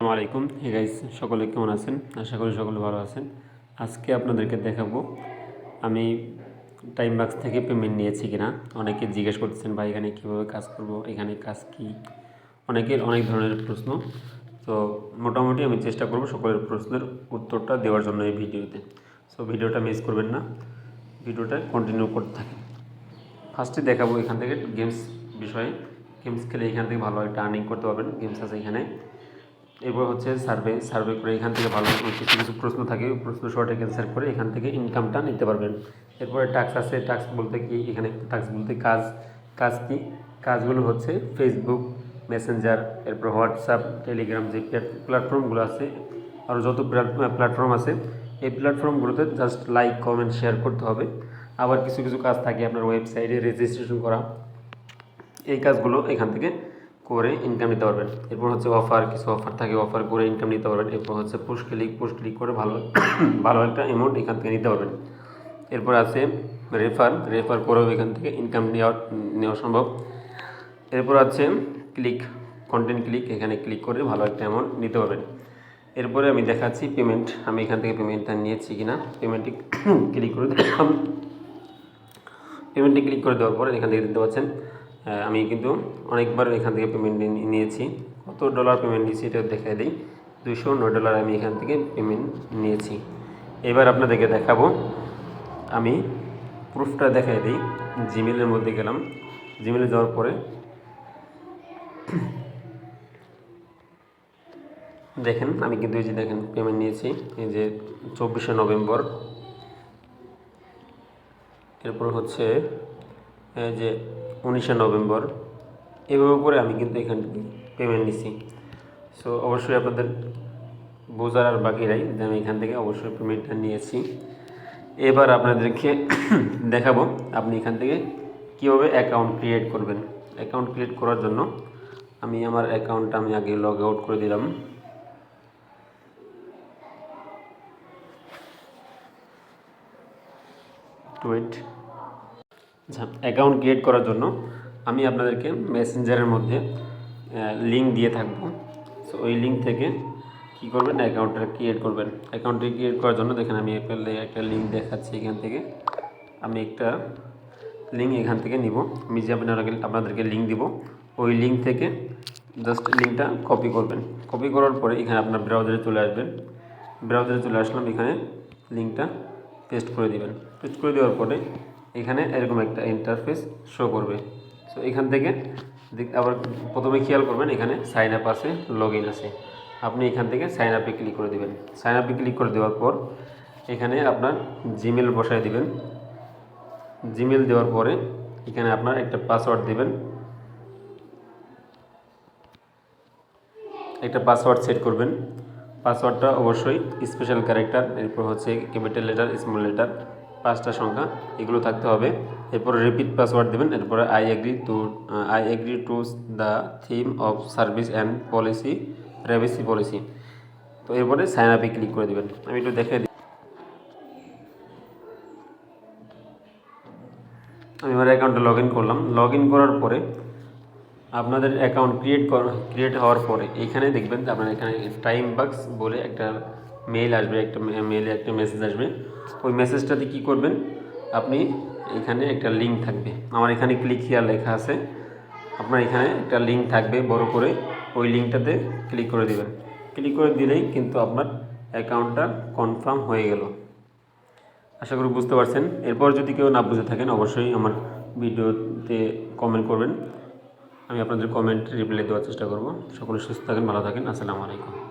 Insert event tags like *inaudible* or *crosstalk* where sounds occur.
আসসালামু আলাইকুম। Hey guys সকলে কেমন আছেন? আশা করি সকলে ভালো আছেন। আজকে আপনাদেরকে দেখাবো, আমি টাইম বাক্স থেকে পেমেন্ট নিয়েছি কিনা। অনেকে জিজ্ঞেস করতেছেন, ভাই, এখানে কীভাবে কাজ করব? এখানে কাজ কি? অনেকের অনেক ধরনের প্রশ্ন। তো মোটামুটি আমি চেষ্টা করব সকলের প্রশ্নের উত্তরটা দেওয়ার জন্য এই ভিডিওতে। সো ভিডিওটা মিস করবেন না। ভিডিওটা কন্টিনিউ করতে থাকেন। ফার্স্টে দেখাবো এখান থেকে গেমস বিষয়ে। গেমস খেলে এখান থেকে ভালো একটা আর্নিং করতে পারবেন। গেমস আছে এখানে। এরপর হচ্ছে সার্ভে সার্ভে করে এখান থেকে ভালো কিছু কিছু প্রশ্ন থাকে, প্রশ্ন সঠিক অ্যান্সার করে এখান থেকে ইনকামটা নিতে পারবেন। এরপরে টাক্স আছে টাক্স বলতে কি, এখানে টাক্স বলতে কাজ কাজ কি? কাজগুলো হচ্ছে ফেসবুক মেসেঞ্জার এরপর হোয়াটসঅ্যাপ টেলিগ্রাম যে প্ল্যাটফর্মগুলো আছে আর যত প্ল্যাটফর্ম আছে, এই প্ল্যাটফর্মগুলোতে জাস্ট লাইক কমেন্ট শেয়ার করতে হবে। আবার কিছু কিছু কাজ থাকে, আপনার ওয়েবসাইটে রেজিস্ট্রেশন করা। এই কাজগুলো এখান থেকে করে ইনকাম নিতে পারবেন। এরপর হচ্ছে অফার কিছু অফার থাকে অফার করে ইনকাম নিতে পারবেন। এরপর হচ্ছে পোস্ট ক্লিক পোস্ট ক্লিক করে ভালো *coughs* ভালো একটা অ্যামাউন্ট এখান থেকে নিতে পারবেন। এরপর আছে রেফার রেফার করেও এখান থেকে ইনকাম নেওয়া নেওয়া সম্ভব। এরপর আছে ক্লিক কন্টেন্ট ক্লিক এখানে ক্লিক করে ভালো একটা অ্যামাউন্ট নিতে পারবেন। এরপরে আমি দেখাচ্ছি পেমেন্ট আমি এখান থেকে পেমেন্টটা নিয়েছি কিনা। পেমেন্টটি ক্লিক *coughs* করে দিলাম। পেমেন্টে ক্লিক করে দেওয়ার পরে এখান থেকে দেখতে পাচ্ছেন আমি কিন্তু অনেকবার এখান থেকে পেমেন্ট নিয়েছি। কত ডলার পেমেন্ট নিয়েছি এটা দেখাই দিই। দুইশো নয় ডলার আমি এখান থেকে পেমেন্ট নিয়েছি। এবার আপনাদেরকে দেখাবো। আমি প্রুফটা দেখাই দিই। জিমেলের মধ্যে গেলাম। জিমেলে যাওয়ার পরে দেখেন, আমি কিন্তু এই যে দেখেন পেমেন্ট নিয়েছি। এই যে চব্বিশে নভেম্বর। এরপর হচ্ছে যে উনিশে নভেম্বর, এভাবে করে আমি কিন্তু এখান পেমেন্ট নিছি। সো অবশ্যই আপনাদের বোঝার আর বাকি নাই যে আমি এখান থেকে অবশ্যই পেমেন্টটা নিয়েছি। এবার আপনাদেরকে *coughs* দেখাবো আপনি এখান থেকে কীভাবে অ্যাকাউন্ট ক্রিয়েট করবেন। অ্যাকাউন্ট ক্রিয়েট করার জন্য আমি আমার অ্যাকাউন্টটা আমি আগে লগ আউট করে দিলাম। টুইট আচ্ছা অ্যাকাউন্ট ক্রিয়েট করার জন্য আমি আপনাদেরকে মেসেঞ্জারের মধ্যে লিঙ্ক দিয়ে থাকব। সো ওই লিঙ্ক থেকে কী করবেন? অ্যাকাউন্টটা ক্রিয়েট করবেন। অ্যাকাউন্টটি ক্রিয়েট করার জন্য দেখেন আমি একটা একটা লিঙ্ক দেখাচ্ছি এখান থেকে। আমি একটা লিঙ্ক এখান থেকে নিব। আমি যে আপনাকে আপনাদেরকে লিঙ্ক দিব, ওই লিঙ্ক থেকে জাস্ট লিঙ্কটা কপি করবেন। কপি করার পরে এখানে আপনার ব্রাউজারে চলে আসবেন। ব্রাউজারে চলে আসলাম, এখানে লিঙ্কটা পেস্ট করে দিবেন। পেস্ট করে দেওয়ার পরে এখানে এরকম একটা ইন্টারফেস শো করবে। সো এখান থেকে আবার প্রথমে খেয়াল করবেন, এখানে সাইন আপ আছে লগ আছে। আপনি এখান থেকে সাইন আপে ক্লিক করে দিবেন। সাইন আপে ক্লিক করে দেওয়ার পর, এখানে আপনার জিমেল বসায় দিবেন। জিমেল দেওয়ার পরে, এখানে আপনার একটা পাসওয়ার্ড দিবেন। একটা পাসওয়ার্ড সেট করবেন। পাসওয়ার্ডটা অবশ্যই স্পেশাল ক্যারেক্টার এরপর হচ্ছে ক্যাপিটাল লেটার স্মল লেটার পাঁচটা সংখ্যা, এগুলো থাকতে হবে। এরপর রিপিট পাসওয়ার্ড দেবেন, এরপরে I agree to I agree to the theme of service and policy privacy policy তো এরপরে সাইন আপে ক্লিক করে দেবেন। আমি একটু দেখে দিই। আমি আমার অ্যাকাউন্টে লগ ইন করলাম। লগ ইন করার পরে আপনাদের অ্যাকাউন্ট ক্রিয়েট ক্রিয়েট হওয়ার পরে এখানে দেখবেন আপনার এখানে টাইম বাক্স বলে একটা মেল আসবে, একটা মেলে একটা মেসেজ আসবে। ওই মেসেজটাতে কী করবেন? আপনি এখানে একটা লিঙ্ক থাকবে। আমার এখানে ক্লিক হিয়ার লেখা আছে। আপনার এখানে একটা লিঙ্ক থাকবে, বড় করে। ওই লিঙ্কটাতে ক্লিক করে দিবেন। ক্লিক করে দিলেই কিন্তু আপনার অ্যাকাউন্টটা কনফার্ম হয়ে গেল। আশা করি বুঝতে পারছেন। এরপর যদি কেউ না বুঝে থাকেন, অবশ্যই আমার ভিডিওতে কমেন্ট করবেন। আমি আপনাদের কমেন্ট রিপ্লাই দেওয়ার চেষ্টা করব। সকলে সুস্থ থাকেন, ভালো থাকেন। আসসালামু আলাইকুম।